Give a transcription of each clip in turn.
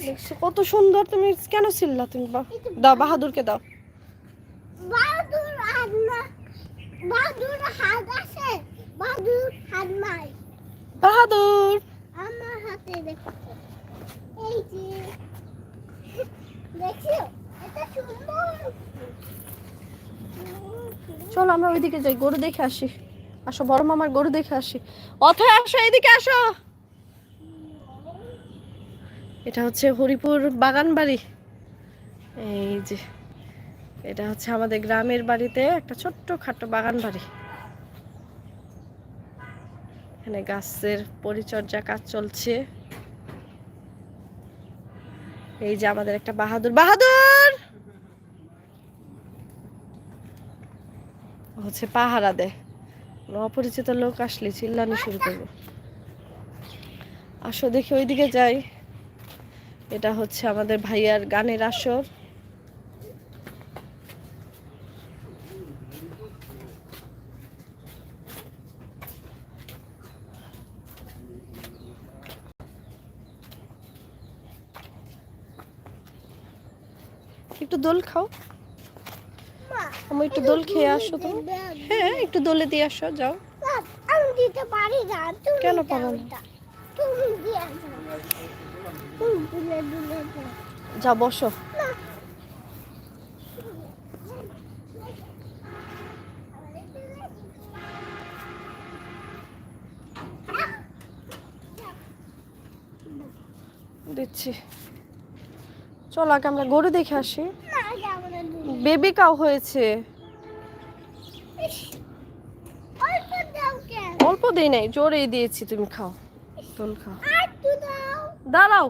দেখছ কত সুন্দর তুমি কেন ছিল্লা তুমি? বা- দাও বাহাদুরকে দাও। বাহাদুর বাহাদুর হাত আছে বাহাদুর হাত নাই। বাহাদুর! আমার হাতে দেখো। এই যে দেখছ? এটা সুন্দর। চলো আমরা ওইদিকে যাই গরু দেখে আসি। আসো বড় মামার গরু দেখে আসি। অথয় আসো এইদিকে আসো। এটা হচ্ছে হরিপুর বাগান বাড়ি এই যে, এটা হচ্ছে আমাদের গ্রামের বাড়িতে একটা ছোট্ট খাটো বাগান বাড়ি এখানে গাছের পরিচর্যা কাজ চলছে। এই যে আমাদের একটা বাহাদুর। বাহাদুর! হচ্ছে পাহারা দেয় অপরিচিত লোক আসলে চিল্লানি শুরু করব। আসো দেখি ওইদিকে যাই। এটা হচ্ছে আমাদের ভাইয়ার গানের আসর। একটু দোল খাও। আমি একটু দোল খেয়ে আসো তো। হ্যাঁ একটু দোলে দিয়ে আসো যাও। আমি দিতে পারি না কেন পারো না? যা বসো। দিচ্ছি। চল আগে আমরা গরু দেখে আসি। বেবি কাউ হয়েছে। অল্প দেই নাই জোরেই দিয়েছি তুমি খাও। দোল খাও দাঁড়াও।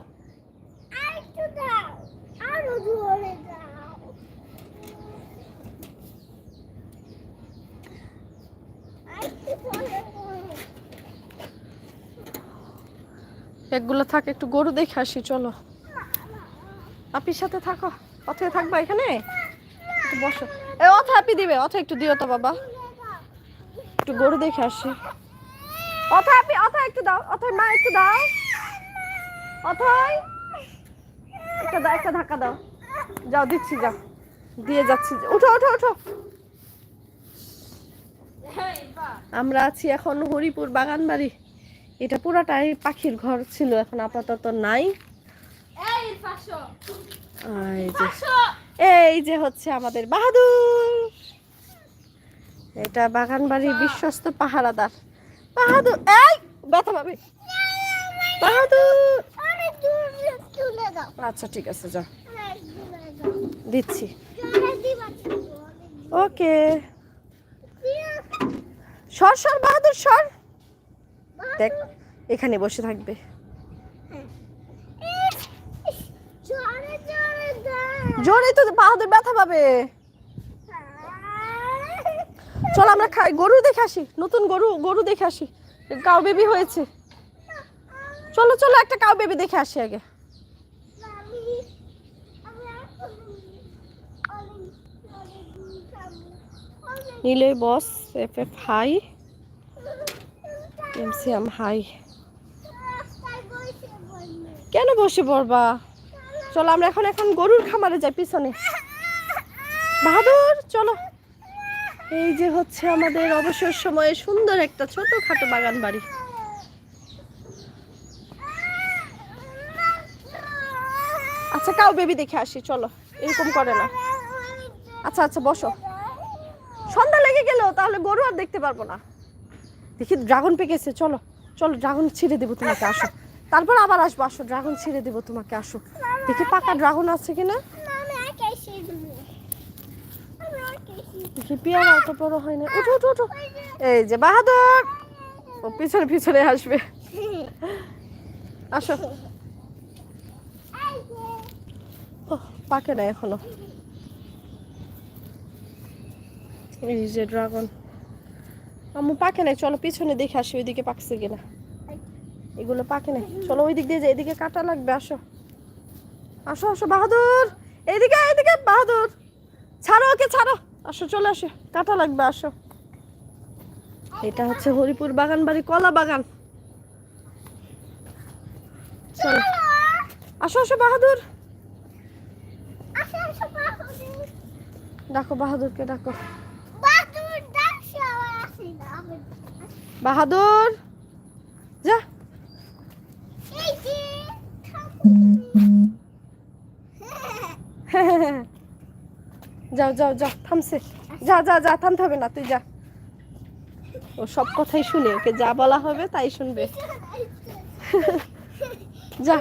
একগুলো থাক একটু গরু দেখে আসি চলো। আপির সাথে থাকো। অথয় থাকবা এখানে? বসো। এ অথ আপি দিবে অথ একটু দিও তো বাবা। একটু গরু দেখে আসি। অথ আপি অথ একটু দাও অথয় মা একটু দাও। অথয় একটা দাও একটা ধাক্কা দাও। যাও দিচ্ছি যাও। দিয়ে যাচ্ছি উঠো উঠো উঠো। আমরা আছি এখন হরিপুর বাগান বাড়ি এটা পুরাটাই পাখির ঘর ছিল এখন আপাতত নাই। এই যে এই যে হচ্ছে আমাদের বাহাদুর। এটা বাগান বাড়ির বিশ্বস্ত পাহারাদার। বাহাদুর এই ব্যথা পাবে। বাহাদুর। আচ্ছা ঠিক আছে যা। দিচ্ছি। ওকে। সর সর বাহাদুর সর। দেখ এখানে বসে থাকবে। জোরে তো বাহাদুর ব্যথা পাবে। চল আমরা খাই, গরু দেখে আসি, নতুন গরু গরু দেখে আসি কাউ বেবি হয়েছে। চলো চলো, একটা কাউ বেবি দেখে আসি আগে। নিলে boss F F high MCM high কেন বসে পড়বা? চলো, আমরা এখন এখন গরুর খামারে যাই পিছনে। বাহাদুর, চলো। এই যে হচ্ছে আমাদের অবসর সময়ে সুন্দর একটা ছোটখাটো বাগান বাড়ি। আচ্ছা কাউ বেবি দেখে আসি, চলো। এরকম করে না। আচ্ছা আচ্ছা বসো। সন্ধ্যা লেগে গেল, তাহলে গরু আর দেখতে পারব না। দেখি, ড্রাগন পেকেছে চলো। চলো, ড্রাগন ছিঁড়ে দেবো তোমাকে, আসো। তারপর আবার আসব, আসো, ড্রাগন ছিঁড়ে দেবো তোমাকে, আসো। দেখি, পাকা ড্রাগন আছে কিনা না, আমি একাই শিখব। আমি পেয়ারা অত বড় হয় না। উঠো উঠো উঠো এই যে বাহাদুর। ও পিছনে পিছনে আসবে। আসো। পাকে না এখনও। এই যে ড্রাগন। আম্মু পাকে নাই, চলো পিছনে দেখে আসি, ওইদিকে পাকছে কিনা। এগুলো পাকে নাই। চলো ওই দিক দিয়ে যাই, এদিকে কাটা লাগবে, আসো। আসো আসো, বাহাদুর। এইদিকে এইদিকে বাহাদুর। ছাড়ো ওকে, ছাড়ো। আসো চলে আসো কাটা লাগবে আসো। এটা হচ্ছে হরিপুর বাগান বাড়ি কলা বাগান। চলো। আসো আসো বাহাদুর। আসো আসো বাহাদুর। ডাকো বাহাদুরকে ডাকো। বাহাদুর! যা এই যে যাও যাও যাও, থামছে। যা যা যা, থামতে হবে না, তুই যা। ও সব কথাই শুনে, ওকে যা বলা হবে তাই শুনবে। যা।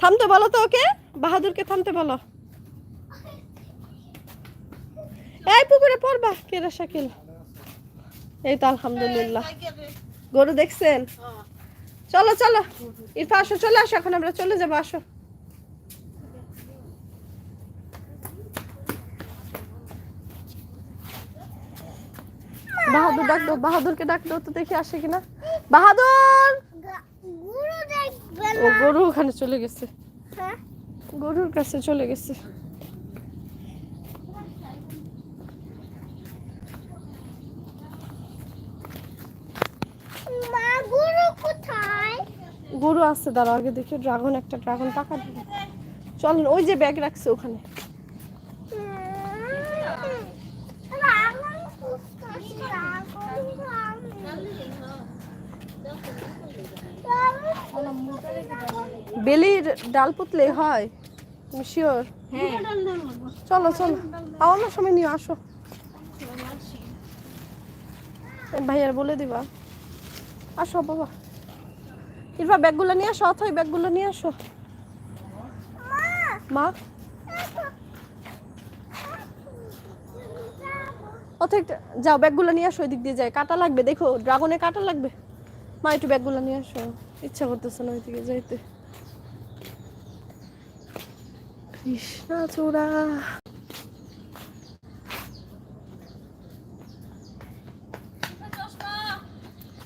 থামতে বলো তো ওকে, বাহাদুরকে থামতে বলো। এই পুকুরে পড়বা কেরা শাকিল এই তো আলহামদুলিল্লাহ। গরু দেখছেন? চলো চলো। ইরফা আসো চলে আসো এখন আমরা চলে যাব আসো। বাহাদুর ডাক দাও বাহাদুরকে ডাক দাও তো দেখি আসে কিনা। বাহাদুর! ও গরু ওখানে চলে গেছে। হ্যাঁ? গরুর কাছে চলে গেছে মা গুরু কোথায় গরু আছে দাঁড়া আগে দেখি, ড্রাগন একটা, ড্রাগন টাকা চল, ওই যে ব্যাগ রাখছে ওখানে। বেলির ডাল পুতলে হয়? শিওর চলো চলো। আমার সময় নিয়ে আসো। ভাইয়ার বলে দিবা। আসো, বাবা। ইরফা ব্যাগগুলো নিয়ে আসো, অথই ব্যাগগুলো নিয়ে আসো। মা? অথই যাও, ব্যাগগুলো নিয়ে আসো ওই দিক দিয়ে যায় কাটা লাগবে, দেখো, ড্রাগনে কাটা লাগবে। মা, একটু ব্যাগগুলো নিয়ে আসো। ইচ্ছা করতেছে না ওইদিকে যাইতে। কৃষ্ণা চূড়া।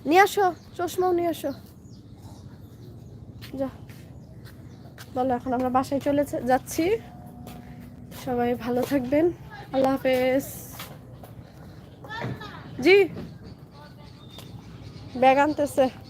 নিয়ে আসো, চশমাও নিয়ে আসো। যা। বলো, এখন আমরা বাসায় চলে যাচ্ছি। সবাই ভালো থাকবেন। আল্লাহ হাফেজ। জি। ব্যাগ আনতেছে।